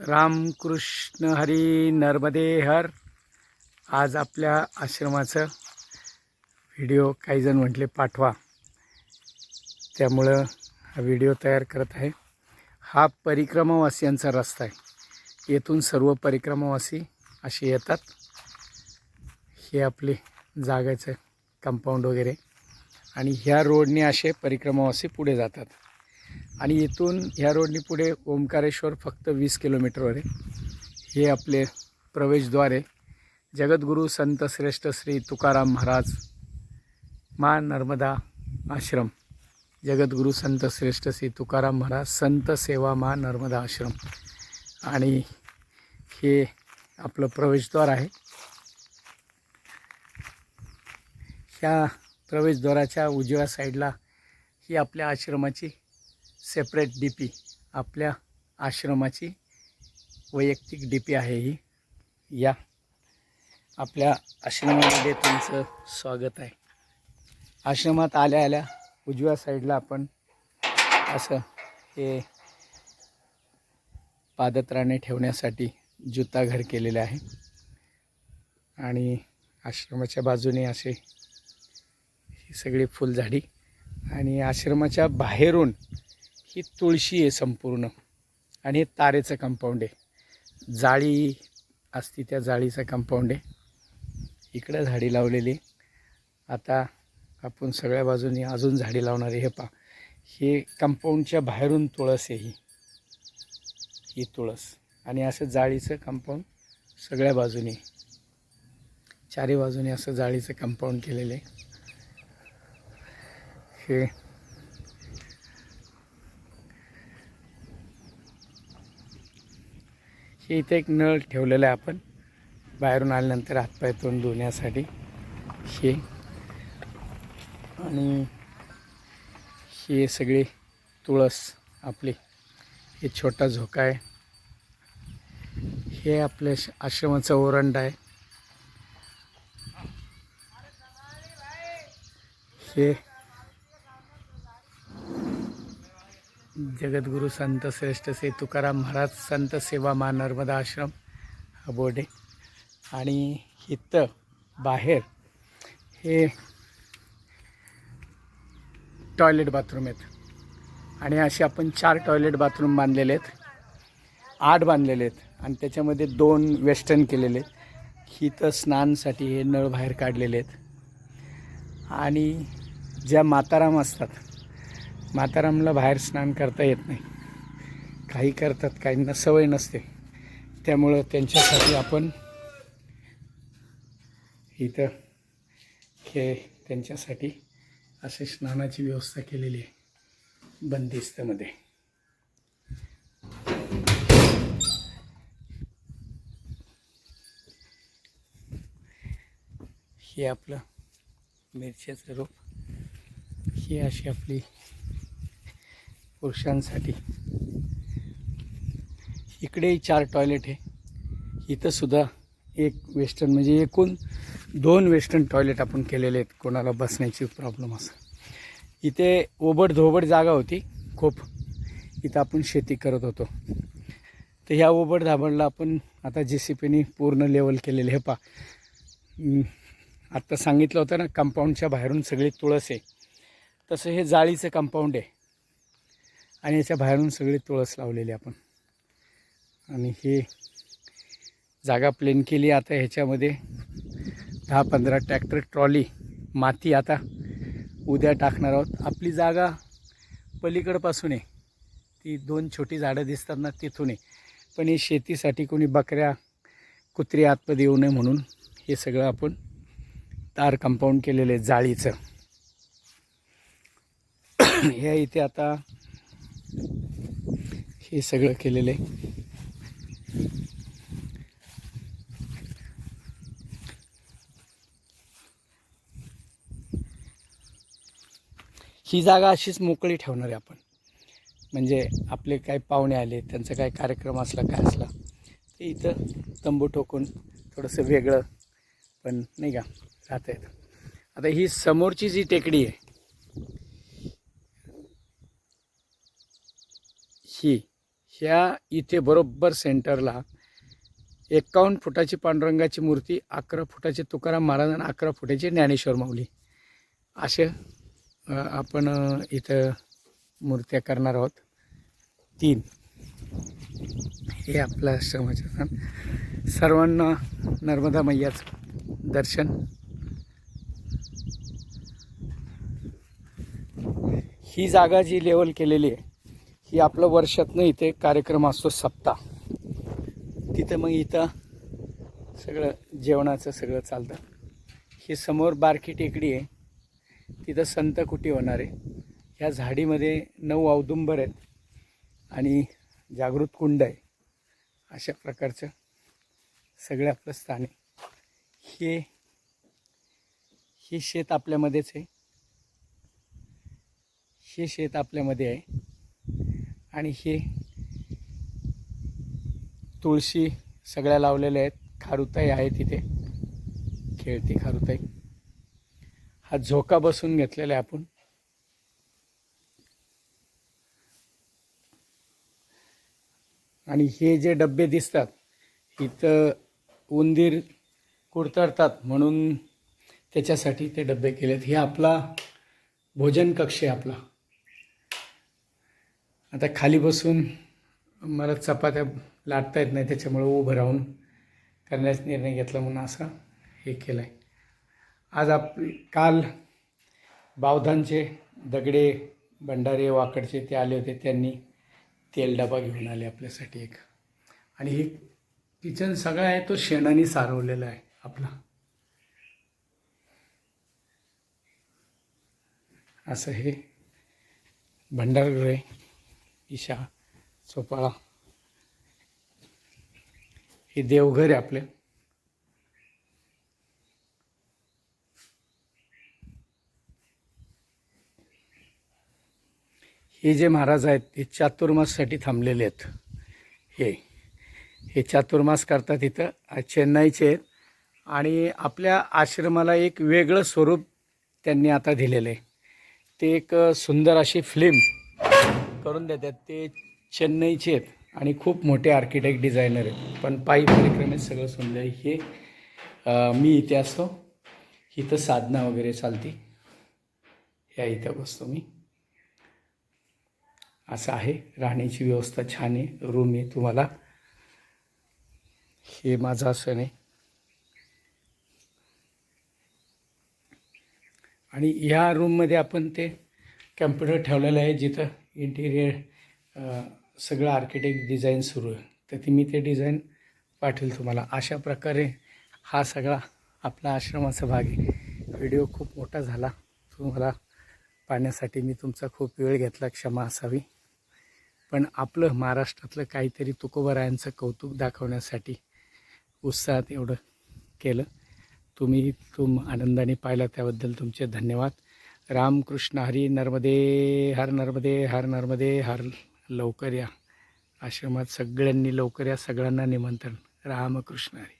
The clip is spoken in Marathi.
रामकृष्ण हरी नर्मदे हर. आज आपल्या आश्रमाचं व्हिडिओ काही जण म्हटले पाठवा. त्यामुळं हा व्हिडिओ तयार करत आहे. हा परिक्रमावासियांचा रस्ता आहे. येथून सर्व परिक्रमावासी असे येतात. हे आपले जागाचं कंपाऊंड वगैरे. आणि ह्या रोडने असे परिक्रमावासी पुढे जातात. आणि इथून ह्या रोडनी पुढे ओंकारेश्वर फक्त वीस किलोमीटरवर आहे. हे आपले प्रवेशद्वार आहे जगद्गुरू संत श्रेष्ठ श्री तुकाराम महाराज मा नर्मदा आश्रम जगद्गुरू संत श्रेष्ठ श्री तुकाराम महाराज संत सेवा मा नर्मदा आश्रम आणि हे आपलं प्रवेशद्वार आहे. ह्या प्रवेशद्वाराच्या उजव्या साईडला ही आपल्या आश्रमाची सेपरेट डी पी आपल्या आश्रमाची वैयक्तिक डी पी आहे ही. या आपल्या आश्रमामध्ये तुमचं स्वागत आहे. आश्रमात आल्या आल्या उजव्या साईडला आपण असं हे पादत्राणे ठेवण्यासाठी जुता घर केलेले आहे. आणि आश्रमाच्या बाजूने असे ही सगळी फुलझाडी आणि आश्रमाच्या बाहेरून ही तुळशी आहे संपूर्ण. आणि हे तारेचं कंपाऊंड आहे. जाळी असती त्या जाळीचं कंपाऊंड आहे. इकडं झाडी लावलेली आहे. आता आपण सगळ्या बाजूनी अजून झाडी लावणार आहे. हे पा हे कंपाऊंडच्या बाहेरून तुळस आहे ही. ही तुळस. आणि असं जाळीचं कंपाऊंड सगळ्या बाजूनी. चारी बाजूने असं जाळीचं कंपाऊंड केलेलं आहे. हे हे इथे एक नळ ठेवलेला आहे आपण. बाहेरून आल्यानंतर हातपाय तोंड धुण्यासाठी. हे. आणि हे सगळे तुळस आपली. हे छोटा झोका आहे. हे आपल्या श- आश्रमाचं ओरंड आहे. हे जगद्गुरू संत श्रेष्ठ श्री तुकाराम महाराज संत सेवा मा नर्मदा आश्रम बोर्डे. आणि इथं बाहेर हे टॉयलेट बाथरूम आहेत. आणि असे आपण चार टॉयलेट बाथरूम बांधलेले आहेत. आठ बांधलेले आहेत. आणि त्याच्यामध्ये दोन वेस्टर्न केलेले आहेत. इथं स्नानसाठी हे नळ बाहेर काढलेले आहेत. आणि ज्या माताराम असतात मातारामला बाहेर स्नान करता येत नाही. काही करतात काहींना सवय नसते. त्यामुळं त्यांच्यासाठी आपण इथं हे त्यांच्यासाठी असे स्नानाची व्यवस्था केलेली आहे. बंदिस्तमध्ये. हे आपलं मिरच्याचं रोप. ही अशी आपली पुरुषांसाठी. इकडेही चार टॉयलेट आहे. इथंसुद्धा एक वेस्टर्न म्हणजे एकूण दोन वेस्टर्न टॉयलेट आपण केलेले आहेत. कोणाला बसण्याची प्रॉब्लेम असं. इथे ओबड धोबड जागा होती खूप. इथं आपण शेती करत होतो. तर ह्या ओबड धाबडला आपण आता जे सी पीने पूर्ण लेवल केलेले हे पा आत्ता सांगितलं होतं ना कंपाऊंडच्या बाहेरून सगळी तुळस आहे. तसं हे जाळीचं कंपाऊंड आहे. आणि याच्या बाहेरून सगळी तुळस लावलेली आपण. आणि हे जागा प्लेन केली आता ह्याच्यामध्ये. दहा पंधरा ट्रॅक्टर ट्रॉली माती आता उद्या टाकणार आहोत. आपली जागा पलीकडपासून आहे. ती दोन छोटी झाडं दिसतात ना तिथून आहे. पण हे शेतीसाठी कोणी बकऱ्या कुत्री आतमध्ये येऊ नये म्हणून हे सगळं आपण तार कंपाऊंड केलेलं आहे जाळीचं. ह्या इथे आता हे सगळं केलेलं आहे. ही जागा अशीच मोकळी ठेवणार आहे आपण. म्हणजे आपले काय पाहुणे आले त्यांचा काय कार्यक्रम असला काय असला ते इथं तंबू ठोकून थोडंसं वेगळं पण नाही का राहता येतं. आता ही समोरची जी टेकडी आहे ही ह्या इथे बरोबर सेंटरला एकावन्न फुटाची पांडुरंगाची मूर्ती अकरा फुटाचे तुकाराम महाराज आणि अकरा फुटाची ज्ञानेश्वर माऊली. असे आपण इथं मूर्त्या करणार आहोत. तीन. हे आपलं आश्रमाचे सर्वांना नर्मदा मैयाचं दर्शन. ही जागा जी लेवल केलेली आहे ही आपलं वर्षातनं इथे कार्यक्रम असतो सप्ताह. तिथं मग इथं सगळं जेवणाचं सगळं चालतं. ही समोर बारकी टेकडी आहे. तिथं संत कुटी होणार. आहे ह्या झाडीमध्ये नऊ औदुंबर आहेत आणि जागृत कुंड आहे. अशा प्रकारचं सगळं आपलं स्थान आहे. हे हे शेत आपल्यामध्येच आहे. हे शेत आपल्यामध्ये आहे. आणि हे तुळशी सगळ्या लावलेल्या आहेत. खारुताई आहे तिथे. खेळती खारुताई. हा झोका बसून घेतलेला आहे आपण. आणि हे जे डबे दिसतात इथं उंदीर कुडतरतात म्हणून त्याच्यासाठी ते डबे केलेत. हे आपला भोजन कक्ष आहे आपला. आता खाली बसून मला चपात्या लाटता येत नाही त्याच्यामुळं उभं राहून करण्याचा निर्णय घेतला म्हणून असा हे केलं आहे आज आप काल बावधानचे दगडे भंडारे वाकडचे ते आले होते त्यांनी तेल डबा घेऊन आले आपल्यासाठी एक. आणि हे किचन सगळं आहे तो शेणाने सारवलेला आहे आपला. असं हे भंडारगृह आहे. ईशा चोपाळा. हे देवघर आहे आपलं. हे जे महाराज आहेत ते चातुर्माससाठी थांबलेले आहेत. हे हे चातुर्मास करतात इथं चेन्नईचे आहेत. आणि आपल्या आश्रमाला एक वेगळं स्वरूप त्यांनी आता दिलेलं आहे. ते एक सुंदर अशी फिल्म करून देतात. ते चेन्नईचे आहेत आणि खूप मोठे आर्किटेक्ट डिझायनर आहेत. पण पायी परिक्रमेत सगळं सुंदर हे मी इथे असतो. इथं साधना वगैरे चालती. ह्या इथं बसतो मी. असं आहे. राहण्याची व्यवस्था छान आहे. रूम आहे तुम्हाला. हे माझं असं नाही आणि ह्या रूममध्ये आपण ते कॅम्प्युटर ठेवलेलं आहे जिथं इंटिरियर सगळं आर्किटेक्ट डिझाईन सुरू आहे. तर ती मी ते डिझाईन पाठवेल तुम्हाला. अशा प्रकारे हा सगळा आपला आश्रमाचा भाग आहे. व्हिडिओ खूप मोठा झाला. तुम्हाला पाहण्यासाठी मी तुमचा खूप वेळ घेतला. क्षमा असावी. पण आपलं महाराष्ट्रातलं काहीतरी तुकोबरायांचं कौतुक दाखवण्यासाठी उत्साहात एवढं केलं. तुम्ही तुम आनंदाने पाहिला त्याबद्दल तुमचे धन्यवाद. रामकृष्ण हरी नर्मदे हर नर्मदे हर नर्मदे हर लवकर या. आश्रमात सगळ्यांनी लवकर या सगळ्यांना निमंत्रण. रामकृष्ण हरी.